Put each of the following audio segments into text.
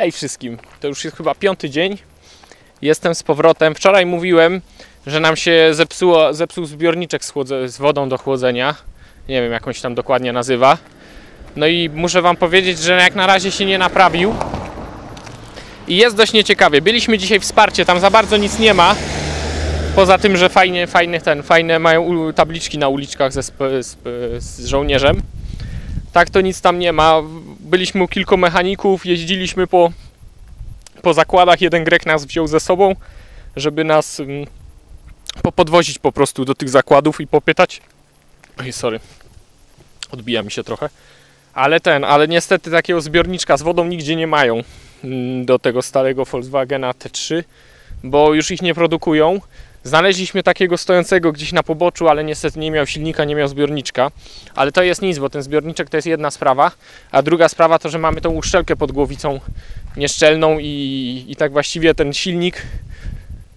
Hej wszystkim, to już jest chyba piąty dzień. Jestem z powrotem. Wczoraj mówiłem, że nam się zepsuło, zepsuł zbiorniczek z, z wodą do chłodzenia. Nie wiem, jak on się tam dokładnie nazywa. No i muszę Wam powiedzieć, że jak na razie się nie naprawił. I jest dość nieciekawie. Byliśmy dzisiaj w Sparcie, tam za bardzo nic nie ma. Poza tym, że fajnie, fajny ten, fajne mają tabliczki na uliczkach ze, sp, sp, z żołnierzem. Tak to nic tam nie ma. Byliśmy u kilku mechaników, jeździliśmy po, po zakładach. Jeden Grek nas wziął ze sobą, żeby nas mm, popodwozić po prostu do tych zakładów i popytać. Oj, sorry. Odbija mi się trochę. Ale ten, ale niestety takiego zbiorniczka z wodą nigdzie nie mają mm, do tego starego Volkswagena T3, bo już ich nie produkują. Znaleźliśmy takiego stojącego gdzieś na poboczu, ale niestety nie miał silnika, nie miał zbiorniczka. Ale to jest nic, bo ten zbiorniczek to jest jedna sprawa, a druga sprawa to, że mamy tą uszczelkę pod głowicą nieszczelną i, i tak właściwie ten silnik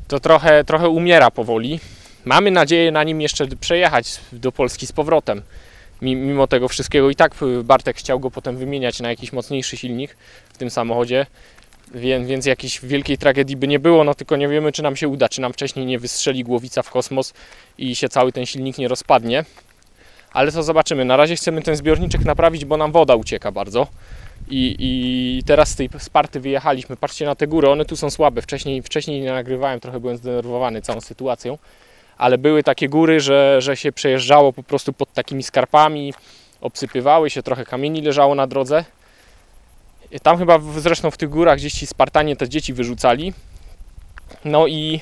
to trochę, trochę umiera powoli. Mamy nadzieję na nim jeszcze przejechać do Polski z powrotem. Mi- Mimo tego wszystkiego i tak y, Bartek chciał go potem wymieniać na jakiś mocniejszy silnik w tym samochodzie, więc, więc jakiejś wielkiej tragedii by nie było, no tylko nie wiemy czy nam się uda, czy nam wcześniej nie wystrzeli głowica w kosmos i się cały ten silnik nie rozpadnie. Ale to zobaczymy. Na razie chcemy ten zbiorniczek naprawić, bo nam woda ucieka bardzo. I, I teraz z tej Sparty wyjechaliśmy. Patrzcie na te góry, one tu są słabe. Wcześniej, wcześniej nie nagrywałem, trochę byłem zdenerwowany całą sytuacją. Ale były takie góry, że, że się przejeżdżało po prostu pod takimi skarpami, obsypywały się, trochę kamieni leżało na drodze. Tam chyba w- zresztą w tych górach gdzieś ci Spartanie te dzieci wyrzucali. No i,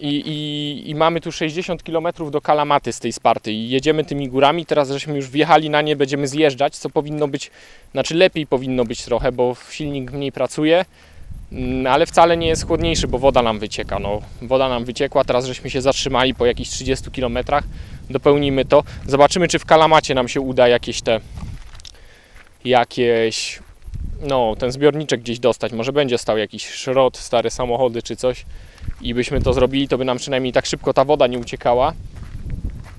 i, i, i mamy tu 60 km do Kalamaty z tej Sparty i jedziemy tymi górami. Teraz żeśmy już wjechali na nie, będziemy zjeżdżać, co powinno być, znaczy lepiej powinno być trochę, bo silnik mniej pracuje, Mm, ale wcale nie jest chłodniejszy, bo woda nam wycieka. No, woda nam wyciekła, teraz żeśmy się zatrzymali po jakichś 30 km, dopełnimy to. Zobaczymy, czy w Kalamacie nam się uda jakieś te jakieś no, ten zbiorniczek gdzieś dostać. Może będzie stał jakiś szrot, stare samochody czy coś i byśmy to zrobili, to by nam przynajmniej tak szybko ta woda nie uciekała.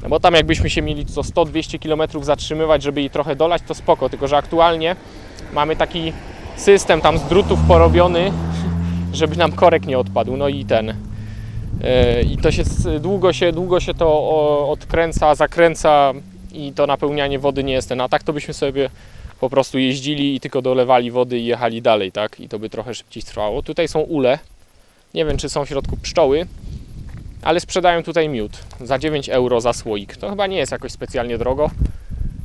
No bo tam jakbyśmy się mieli co 100-200 km zatrzymywać, żeby jej trochę dolać, to spoko, tylko że aktualnie mamy taki system tam z drutów porobiony, żeby nam korek nie odpadł. No i ten. Yy, I to się długo się, długo się to odkręca, zakręca i to napełnianie wody nie jest ten. A tak to byśmy sobie po prostu jeździli i tylko dolewali wody i jechali dalej, tak? I to by trochę szybciej trwało. Tutaj są ule. Nie wiem, czy są w środku pszczoły, ale sprzedają tutaj miód za 9 euro za słoik. To chyba nie jest jakoś specjalnie drogo.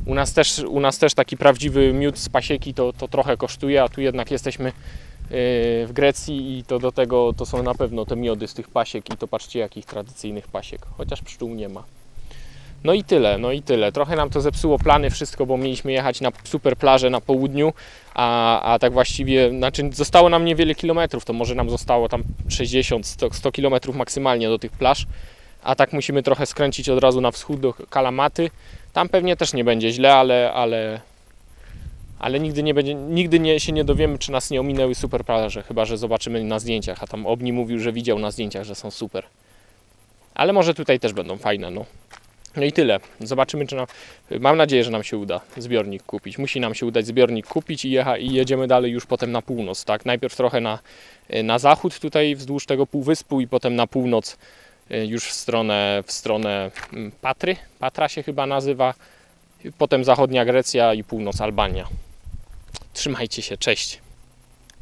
U nas też, u nas też taki prawdziwy miód z pasieki to, to trochę kosztuje, a tu jednak jesteśmy yy, w Grecji i to do tego to są na pewno te miody z tych pasiek i to patrzcie jakich tradycyjnych pasiek, chociaż pszczół nie ma. No i tyle, no i tyle. Trochę nam to zepsuło plany, wszystko, bo mieliśmy jechać na super plażę na południu, a, a tak właściwie, znaczy zostało nam niewiele kilometrów, to może nam zostało tam 60, 100, 100 kilometrów maksymalnie do tych plaż, a tak musimy trochę skręcić od razu na wschód do Kalamaty. Tam pewnie też nie będzie źle, ale, ale, ale nigdy, nie będzie, nigdy nie, się nie dowiemy, czy nas nie ominęły super plaże, chyba że zobaczymy na zdjęciach, a tam Obni mówił, że widział na zdjęciach, że są super. Ale może tutaj też będą fajne, no. No i tyle. Zobaczymy, czy nam. Mam nadzieję, że nam się uda zbiornik kupić. Musi nam się udać zbiornik kupić i, jecha, i jedziemy dalej już potem na północ. Tak? Najpierw trochę na, na zachód, tutaj wzdłuż tego półwyspu, i potem na północ, y, już w stronę, w stronę mm, Patry. Patra się chyba nazywa. Potem zachodnia Grecja i północ Albania. Trzymajcie się, cześć.